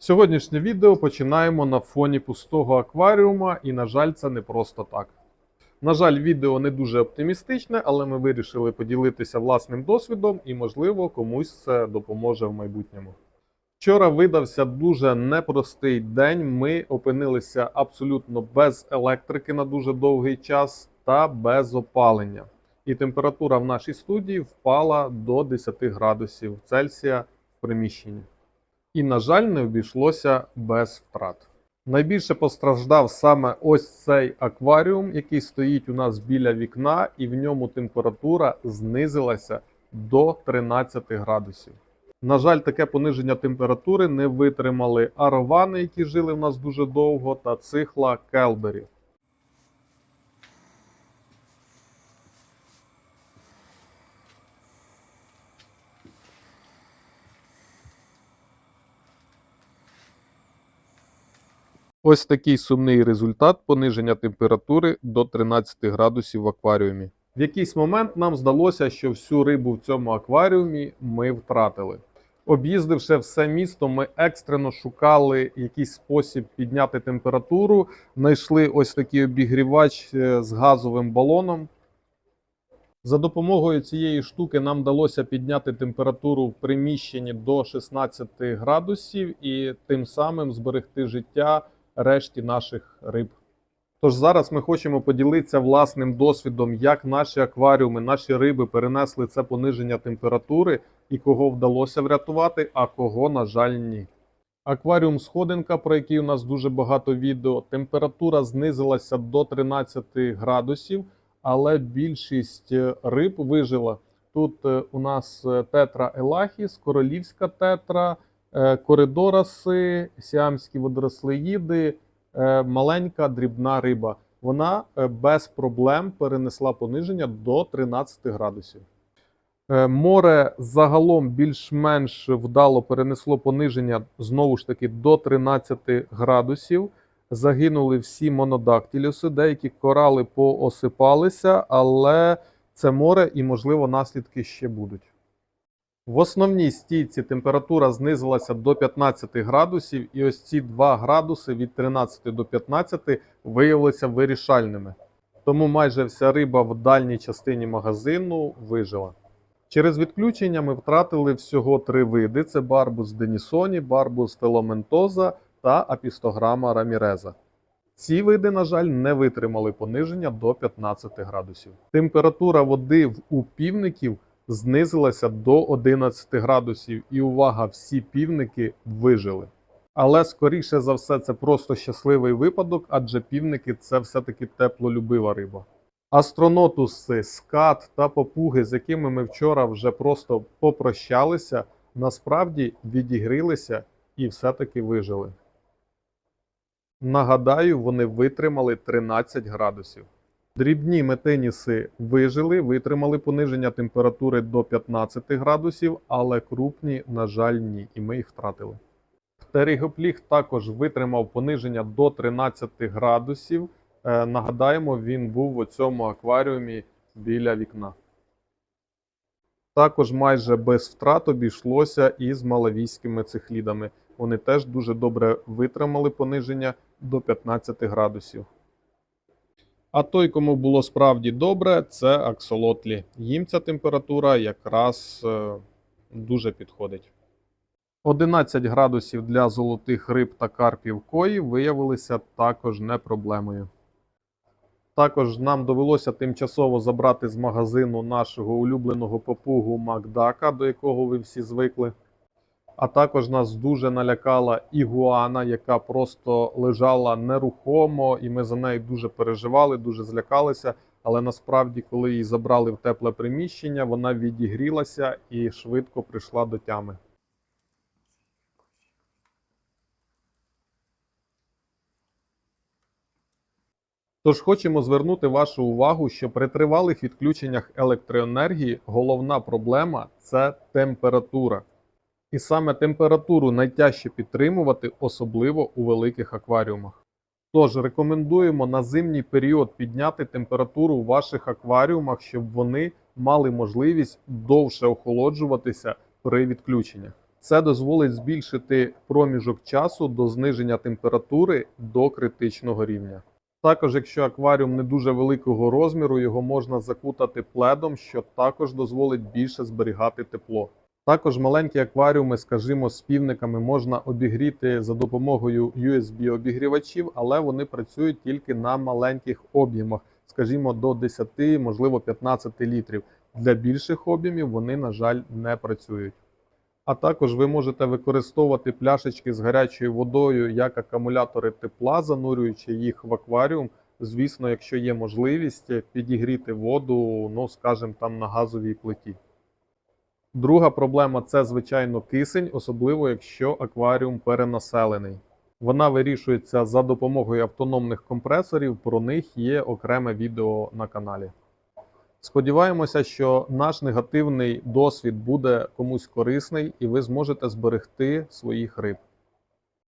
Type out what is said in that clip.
Сьогоднішнє відео починаємо на фоні пустого акваріума, і, на жаль, це не просто так. На жаль, відео не дуже оптимістичне, але ми вирішили поділитися власним досвідом і, можливо, комусь це допоможе в майбутньому. Вчора видався дуже непростий день. Ми опинилися абсолютно без електрики на дуже довгий час та без опалення. І температура в нашій студії впала до 10 градусів Цельсія в приміщенні. І, на жаль, не обійшлося без втрат. Найбільше постраждав саме ось цей акваріум, який стоїть у нас біля вікна, і в ньому температура знизилася до 13 градусів. На жаль, таке пониження температури не витримали аровани, які жили в нас дуже довго, та цихла келбері. Ось такий сумний результат пониження температури до 13 градусів в акваріумі. В якийсь момент нам здалося, що всю рибу в цьому акваріумі ми втратили. Об'їздивши все місто, ми екстрено шукали якийсь спосіб підняти температуру. Знайшли ось такий обігрівач е, з газовим балоном. За допомогою цієї штуки нам вдалося підняти температуру в приміщенні до 16 градусів і тим самим зберегти життя решті наших риб. Тож зараз ми хочемо поділитися власним досвідом, як наші акваріуми, наші риби перенесли це пониження температури і кого вдалося врятувати, а кого, на жаль, ні. Акваріум сходинка, про який у нас дуже багато відео, температура знизилася до 13 градусів, але більшість е, риб вижила. Тут е, у нас е, тетра елахіс, королівська тетра, коридораси, сіамські водорослеїди, е, маленька дрібна риба. Вона е, без проблем перенесла пониження до 13 градусів. Е, Море загалом більш-менш вдало перенесло пониження знову ж таки до 13 градусів. Загинули всі монодактилюси, деякі корали поосипалися, але це море і, можливо, наслідки ще будуть. В основній стійці температура знизилася до 15 градусів, і ось ці 2 градуси від 13 до 15 виявилися вирішальними. Тому майже вся риба в дальній частині магазину вижила. Через відключення ми втратили всього три види: це барбус денісоні, барбус феломентоза та апістограма раміреза. Ці види, на жаль, не витримали пониження до 15 градусів. Температура води в у півників знизилася до 11 градусів, і увага, всі півники вижили. Але скоріше за все, це просто щасливий випадок, адже півники це все-таки теплолюбива риба. Астронотуси, скат та попуги, з якими ми вчора вже просто попрощалися, насправді відігрілися і все-таки вижили. Нагадаю, вони витримали 13 градусів. Дрібні метеніси вижили, витримали пониження температури до 15 градусів, але крупні, на жаль, ні, і ми їх втратили. Птеригопліг також витримав пониження до 13 градусів. Е, Нагадаємо, він був у цьому акваріумі біля вікна. Також майже без втрат обійшлося і з малавійськими цихлідами. Вони теж дуже добре витримали пониження до 15 градусів. А той, кому було справді добре, це аксолотлі. Їм ця температура якраз е, дуже підходить. 11 градусів для золотих риб та карпів кої виявилися також не проблемою. Також нам довелося тимчасово забрати з магазину нашого улюбленого попугу Макдака, до якого ви всі звикли. А також нас дуже налякала ігуана, яка просто лежала нерухомо, і ми за нею дуже переживали, дуже злякалися. Але насправді, коли її забрали в тепле приміщення, вона відігрілася і швидко прийшла до тями. Тож хочемо звернути вашу увагу, що при тривалих відключеннях електроенергії головна проблема це температура. І саме температуру найтяжче підтримувати, особливо у великих акваріумах. Тож рекомендуємо на зимній період підняти температуру в ваших акваріумах, щоб вони мали можливість довше охолоджуватися при відключеннях. Це дозволить збільшити проміжок часу до зниження температури до критичного рівня. Також, якщо акваріум не дуже великого розміру, його можна закутати пледом, що також дозволить більше зберігати тепло. Також маленькі акваріуми, скажімо, з півниками можна обігріти за допомогою USB-обігрівачів, але вони працюють тільки на маленьких об'ємах, скажімо, до 10, можливо 15 літрів. Для більших об'ємів вони, на жаль, не працюють. А також ви можете використовувати пляшечки з гарячою водою як акумулятори тепла, занурюючи їх в акваріум. Звісно, якщо є можливість підігріти воду, ну скажімо, там на газовій плиті. Друга проблема це, звичайно, кисень, особливо якщо акваріум перенаселений. Вона вирішується за допомогою автономних компресорів. Про них є окреме відео на каналі. Сподіваємося, що наш негативний досвід буде комусь корисний і ви зможете зберегти своїх риб.